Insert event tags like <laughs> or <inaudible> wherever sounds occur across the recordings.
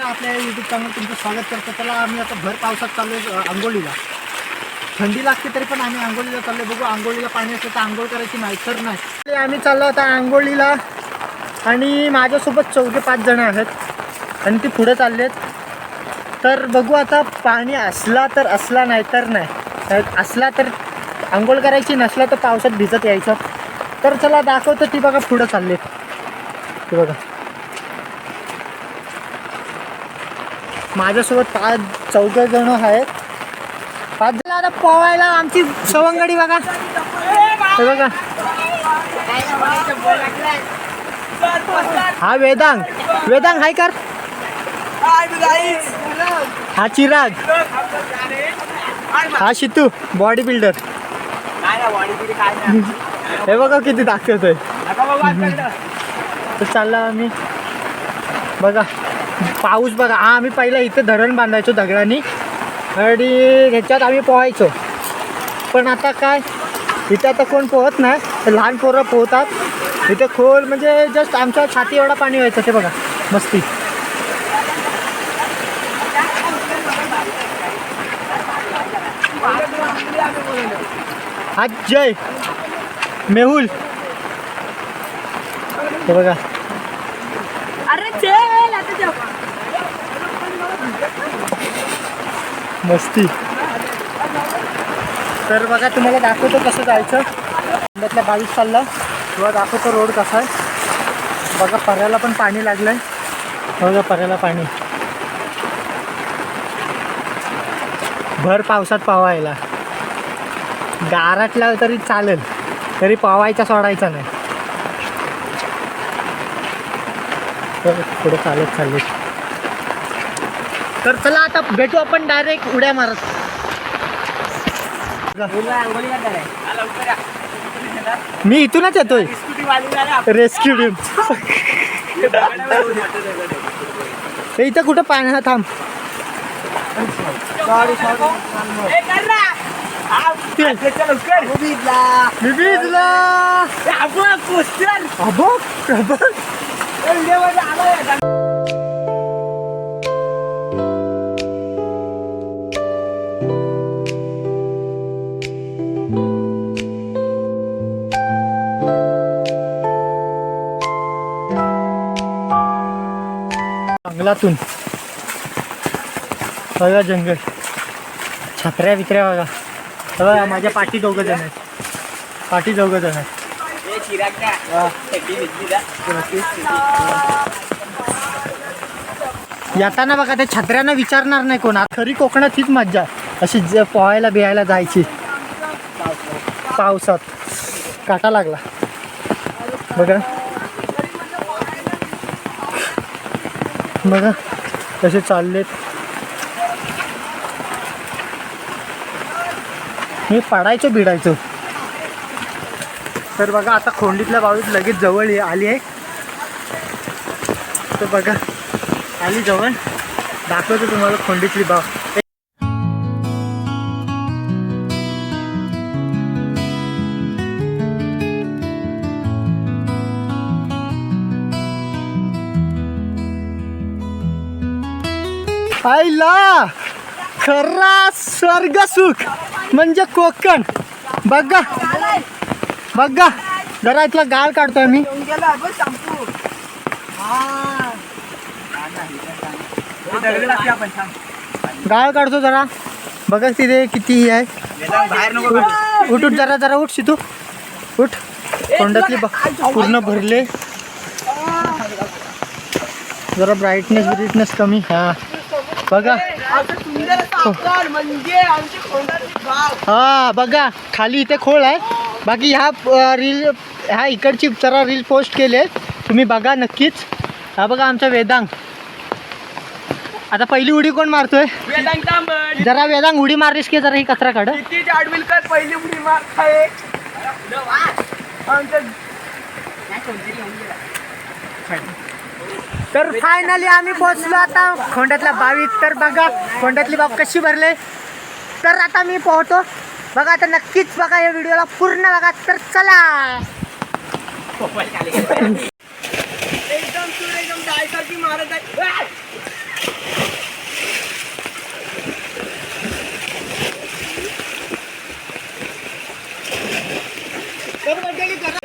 आपल्या YouTube channel तुमचं स्वागत करतो. त्याला आम्ही आता भर पावसात चाललो आंघोळीला. थंडी लागते तरी पण आम्ही आंघोळीला चाललो बघू आंघोळीला पाणी असलं तर आंघोळ करायची नाही तर नाही. आम्ही चाललो आता आंघोळीला. आणि माझ्यासोबत चौघे पाच जण आहेत. आणि ती पुढे चालले आहेत तर बघू आता पाणी असला तर असला नाही तर नाही. असला तर आंघोळ करायची नसला तर पावसात भिजत यायचं. तर चला दाखवतो ती बघा पुढं चालले ती बघा. माझ्यासोबत पाच चौघ जण आहेत. पाच जण आता पोवायला आमची सवंगडी बघा. हे बघा. हा वेदांग. वेदांग हाय कर. हा चिराग. हा शितू बॉडी बिल्डर हे बघा किती दाखवतोय. तर चालला आम्ही. बघा. पाऊस बघा हा आम्ही पहिला इथे धरण बांधायचो दगडाने. आणि ह्याच्यात आम्ही पोहायचो. पण आता काय? इथे आता कोण पोहत नाही. तर लहान पोरं पोहतात. इथे खोल म्हणजे जस्ट आमच्या छाती एवढा पाणी व्हायचं ते बघा. मस्ती. हा जय. मेहुल. हे बघा. मस्ती. तर बघा तुम्हाला दाखवतो कसं जायचं. त्यातल्या बावीस चालला. किंवा दाखवतो रोड कसा आहे. बघा पर्याला पण पाणी लागलंय. बघा पर्याला पाणी. भर पावसात पावायला. गाराटला तरी चालेल. तरी पावायचा सोडायचा नाही. बघा, पुढे चालत चालले. तर चला आता भेटू आपण डायरेक्ट उड्या मारत. मी इथूनच येतोय. रेस्क्यू टीम हे इथं कुठं पाणी हा थांब मी भिजला अबो अबो. जंगलातून बघा जंगल. छत्र्या विकऱ्या बघा. बघा माझ्या पाठी दोघं जण आहेत. पाठी दोघं जण आहेत. येताना बघा ते छत्र्यांना विचारणार नाही कोण. खरी कोकणात हीच मज्जा अशी ज पोहायला बिहायला जायची. पावसात. काटा लागला. बघा. बघा कसे चाललेत. मी पडायचो भिडायचो तर बघा आता खोंडीतल्या बावीस लगेच जवळ आली आहे. तर बघा आली जवळ. दाखवतो तुम्हाला खोंडीतली बाव. आईला खरा स्वर्ग सुख म्हणजे कोकण. बघा. बघा जरा इथला गाळ काढतोय मी. गाळ काढतो जरा. बघा तिथे किती ही आहे. उठ उठ उठ जरा जरा उठ शितू उठ. तोंडातली पूर्ण भरले. जरा ब्राईटनेस ब्राईटनेस कमी. हा. बघा. हा बघा. खाली इथे खोळ आहे. बाकी ह्या रील ह्या इकडची जरा रील पोस्ट केले तुम्ही बघा नक्कीच. हा बघा आमचा वेदांग. आता पहिली उडी कोण मारतोय? तांबड. जरा वेदांग उडी मारलीस की जरा ही कचरा काढ. पहिली उडी तर फायनली आम्ही पोहोचलो आता. खोंड्यातल्या बावीत तर बघा खोंड्यातली बाब कशी भरले. तर आता मी पोहतो बघा आता नक्कीच बघा या व्हिडिओला पूर्ण बघा. तर चला. एकदम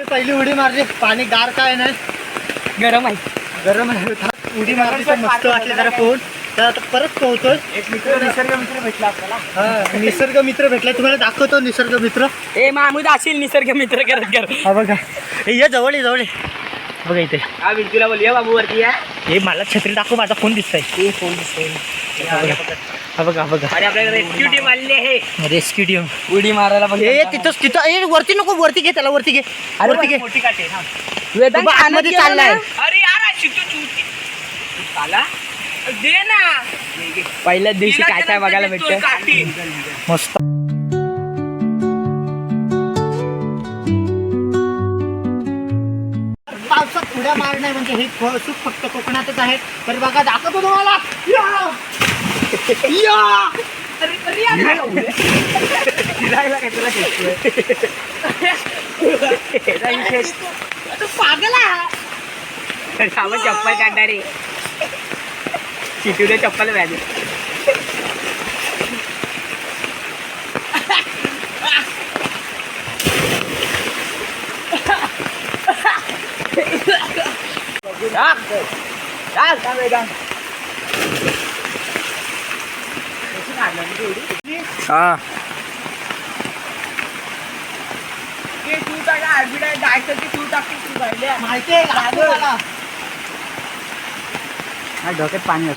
पहिली उडी मारली. पाणी गार काय नाही. गरम आहे. गरम आहे. उडी मारली मस्त वाटली जरा पोहून. तर आता परत एक मित्र निसर्ग मित्र भेटला आपल्याला. हा निसर्ग मित्र भेटलाय. तुम्हाला दाखवतो निसर्ग मित्र. ए मामूद असेल निसर्ग मित्र करत कर हा बघा. हे ये जवळ ये जवळ ये. बघा इथे. हा बोल ये बाबू वरती या. हे मला छत्री दाखव माझा फोन दिसतोय. फोन दिसतोय. हा बघा. हा बघा हा बघा. रेस्क्यू टीम आलेली आहे. रेस्क्यू टीम उडी मारायला पण हे तिथंच तिथं. ए वरती नको वरती घे त्याला वरती घे. वरती घे. मोठी काटे बघ आतमध्ये चाललाय. अरे यार शिकतो चुकी आला दे ना. पहिल्याच दिवशी काय काय बघायला भेटतं मस्त. पावसात उड्या मारणे म्हणजे हे सुख फक्त कोकणातच आहे तर बघा दाखवतो तुम्हाला. या! या! आपण चप्पल काढणार रे चिटूने चप्पल व्याजे हा ते तू टाका ऍडव्हर्टाईज जायचं की तू टाकते तू पाहिले माहिती आहे दाखव मला. डोक्यात पाणी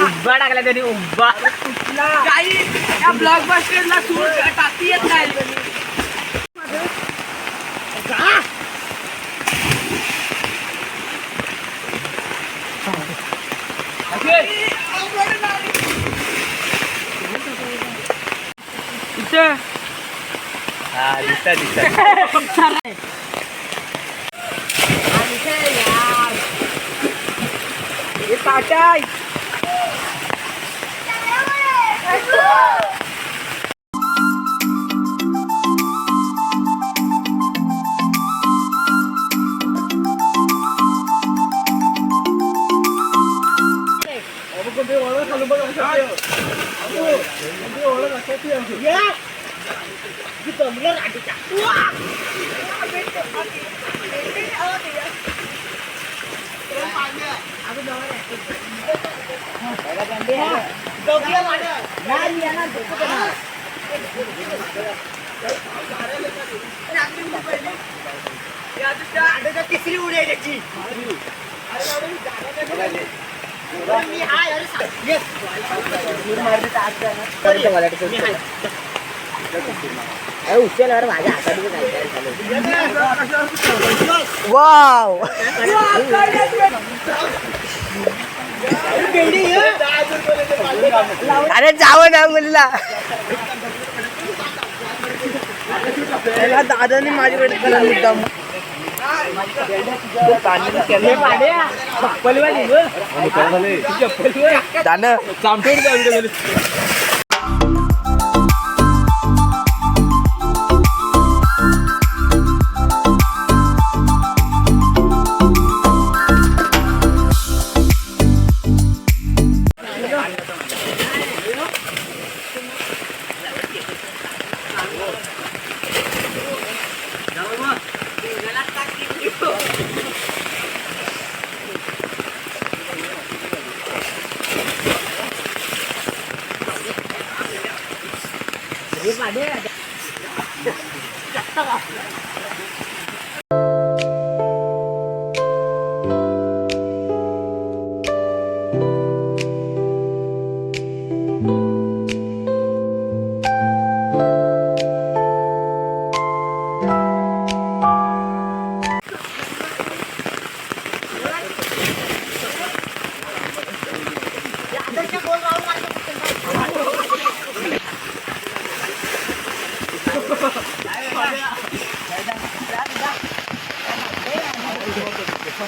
उब्बा टाकला त्यांनी उब्बा काही त्या ब्लॉक बस्टरला सूट टाकती येत नाही <laughs> इथं हा दिसतं दिसतं हे टाटाय तिसरी उडी आहे त्याची मी हाय, अरे सांग. Yes. वाव बेडी, हे. अरे जावं ना मुलीला दादाने माझ्याकडे करा मुद्दाम दादा आता Yung ano yan.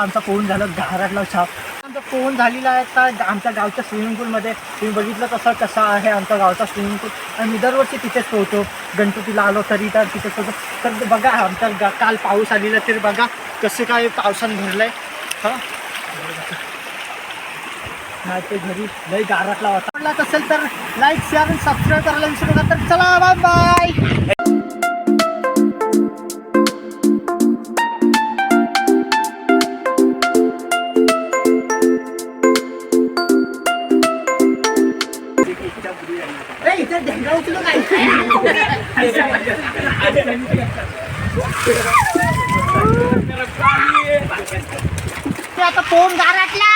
आमचा पोहून झालं? घारातला छाप. आमचा पोहून झालेला आहे आता? आमच्या गावच्या स्विमिंग पूलमध्ये तुम्ही बघितलं तसं कसा आहे आमचा गावचा स्विमिंग पूल आणि मी दरवर्षी तिथेच पोहतो. गणपतीला आलो तरी तर तिथेच पोहतो. तर बघा आमचा गा काल पाऊस आलेला तरी बघा कसं काय पावसानं भरलं आहे हां नाही ते घरी लई गारातला होता असेल तर लाईक शेअर आणि सबस्क्राईब करायला विसरू नका. तर चला बाय बाय ए, उचलू काय? आता फोन घरातला